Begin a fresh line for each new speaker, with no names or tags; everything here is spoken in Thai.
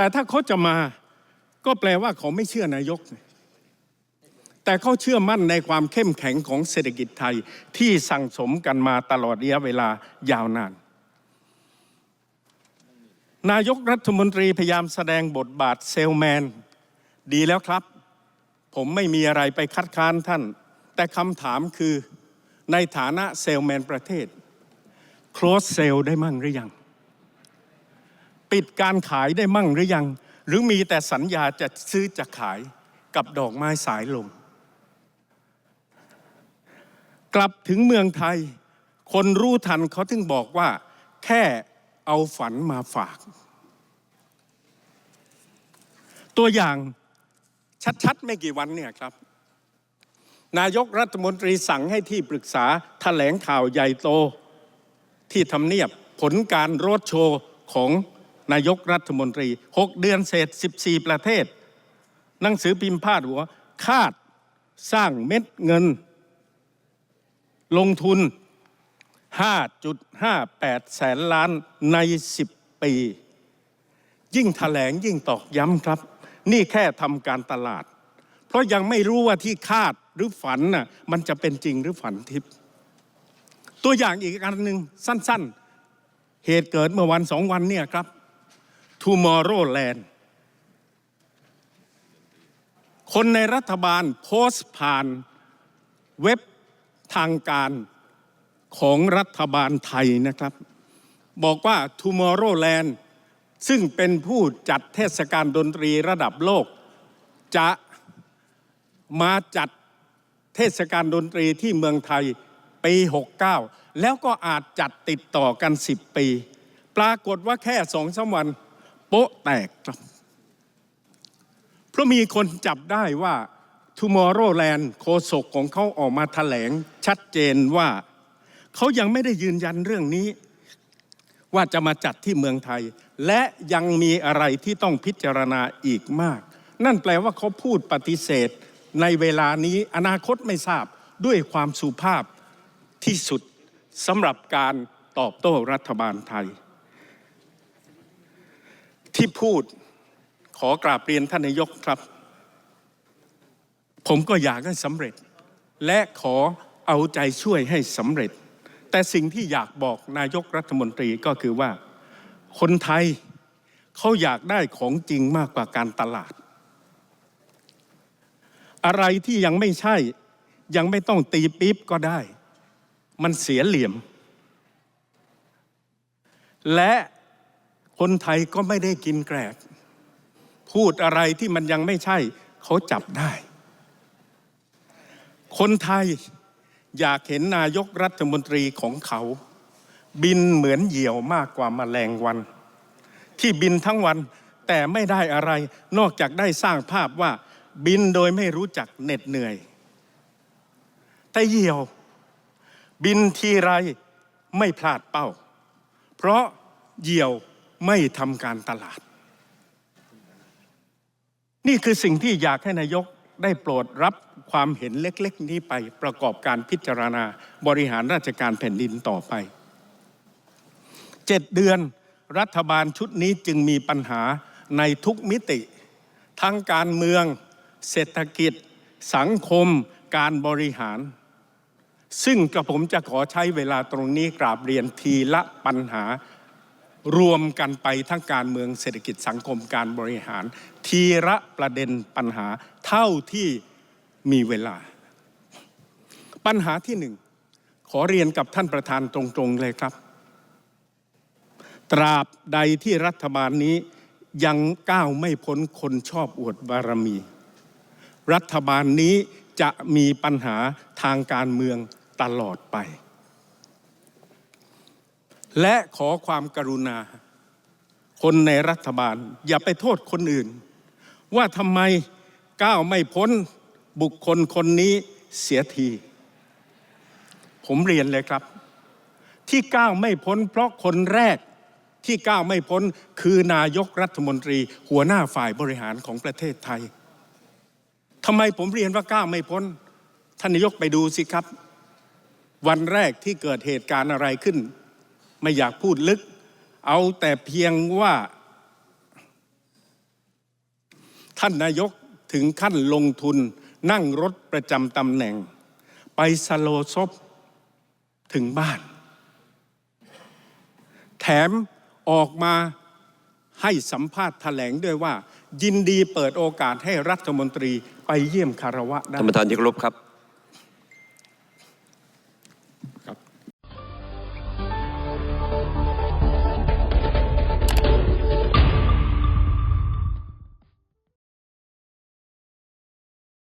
แต่ถ้าเขาจะมาก็แปลว่าเขาไม่เชื่อนายก แต่เขาเชื่อมั่นในความเข้มแข็งของเศรษฐกิจไทยที่สั่งสมกันมาตลอดระยะเวลายาวนาน นายกรัฐมนตรีพยายามแสดงบทบาทเซลแมน ดีแล้วครับ ผมไม่มีอะไรไปคัดค้านท่าน แต่คำถามคือในฐานะเซลแมนประเทศ close เซลได้มั่งหรือยัง ปิดการขายได้มั่งหรือยัง หรือมีแต่สัญญาจะซื้อจะขายกับดอกไม้สายลม กลับถึงเมืองไทย คนรู้ทันเขาถึงบอกว่า แค่เอาฝันมาฝาก ตัวอย่างชัดๆ ไม่กี่วันเนี่ยครับ นายกรัฐมนตรีสั่งให้ที่ปรึกษาแถลงข่าวใหญ่โต ที่ทำเนียบผลการโรดโชว์ของ นายกรัฐมนตรี 6 เดือนเศษ 14 ประเทศ หนังสือพิมพ์พาดหัว คาดสร้างเม็ดเงิน ลงทุน 5.58 แสนล้านใน 10 ปี ยิ่งถแถลงยิ่งตอกย้ำครับ นี่แค่ทำการตลาด เพราะยังไม่รู้ว่าที่คาดหรือฝันน่ะมันจะเป็นจริงหรือฝันทิพย์ตัวอย่างอีกอันหนึ่งสั้น ๆ เหตุเกิดเมื่อวันสองวันเนี่ยครับ Tomorrowland คนในรัฐบาลโพสต์ผ่านเว็บทางการของรัฐบาลไทยนะครับ บอกว่า Tomorrowland ซึ่งเป็นผู้จัดเทศกาลดนตรีระดับโลก จะมาจัดเทศกาลดนตรีที่เมืองไทยปี 69 แล้วก็อาจจัดติดต่อกัน 10 ปี ปรากฏว่าแค่สองสามวัน โป๊ะแตกครับ เพราะมีคนจับได้ว่า Tomorrowland โฆษกของเขาออกมาแถลงชัดเจนว่า เขายังไม่ได้ยืนยันเรื่องนี้ ว่าจะมาจัดที่เมืองไทย และยังมีอะไรที่ต้องพิจารณาอีกมาก นั่นแปลว่าเขาพูดปฏิเสธ ในเวลานี้อนาคตไม่ทราบด้วยความสุภาพที่สุดสำหรับการตอบโต้รัฐบาลไทย ที่พูดขอกราบเรียนท่านนายกครับ ผมก็อยากให้สำเร็จ และขอเอาใจช่วยให้สำเร็จ แต่สิ่งที่อยากบอกนายกรัฐมนตรีก็คือว่า คนไทยเขาอยากได้ของจริงมากกว่าการตลาด อะไรที่ยังไม่ใช่ยังไม่ต้องตีปี๊บก็ได้ มันเสียเหลี่ยม และ คนไทยก็ไม่ได้กินแกรก พูดอะไรที่มันยังไม่ใช่ เขาจับได้ คนไทยอยากเห็นนายกรัฐมนตรีของเขา บินเหมือนเหยี่ยวมากกว่ามาแมลงวัน ที่บินทั้งวันแต่ไม่ได้อะไรนอกจากได้สร้างภาพว่าบินโดยไม่รู้จักเหน็ดเหนื่อย แต่เหยี่ยว บินทีไรไม่พลาดเป้า เพราะเหยี่ยว ไม่ทำการตลาด นี่คือสิ่งที่อยากให้นายกได้โปรดรับความเห็นเล็ก ๆ นี้ไปประกอบการพิจารณาบริหารราชการแผ่นดินต่อไปเจ็ดเดือนรัฐบาลชุดนี้จึงมีปัญหาในทุกมิติ ทั้งการเมือง เศรษฐกิจ สังคม การบริหาร ซึ่งกระผมจะขอใช้เวลาตรงนี้กราบเรียนทีละปัญหา รวมกันไปทั้งการเมืองเศรษฐกิจสังคมการบริหาร ทีละประเด็นปัญหาเท่าที่มีเวลา ปัญหาที่หนึ่ง ขอเรียนกับท่านประธานตรงๆเลยครับ ตราบใดที่รัฐบาลนี้ยังก้าวไม่พ้นคนชอบอวดบารมี รัฐบาลนี้จะมีปัญหาทางการเมืองตลอดไป และขอความกรุณา คนในรัฐบาล อย่าไปโทษคนอื่น ว่าทำไมก้าวไม่พ้นบุคคลคนนี้เสียที ผมเรียนเลยครับ ที่ก้าวไม่พ้น เพราะคนแรกที่ก้าวไม่พ้นคือนายกรัฐมนตรี หัวหน้าฝ่ายบริหารของประเทศไทยทำไมผมเรียนว่าก้าวไม่พ้น ท่านนายกไปดูสิครับ วันแรกที่เกิดเหตุการณ์อะไรขึ้น ไม่อยากพูดลึก เอาแต่เพียงว่า ท่านนายกถึงขั้นลงทุนนั่งรถประจำตำแหน่ง ไปสโลซบถึงบ้าน แถมออกมาให้สัมภาษณ์แถลงด้วยว่า ยินดีเปิดโอกาสให้รัฐมนตรีไปเยี่ยมคารวะได้
ท่านประธานที่เคารพครับ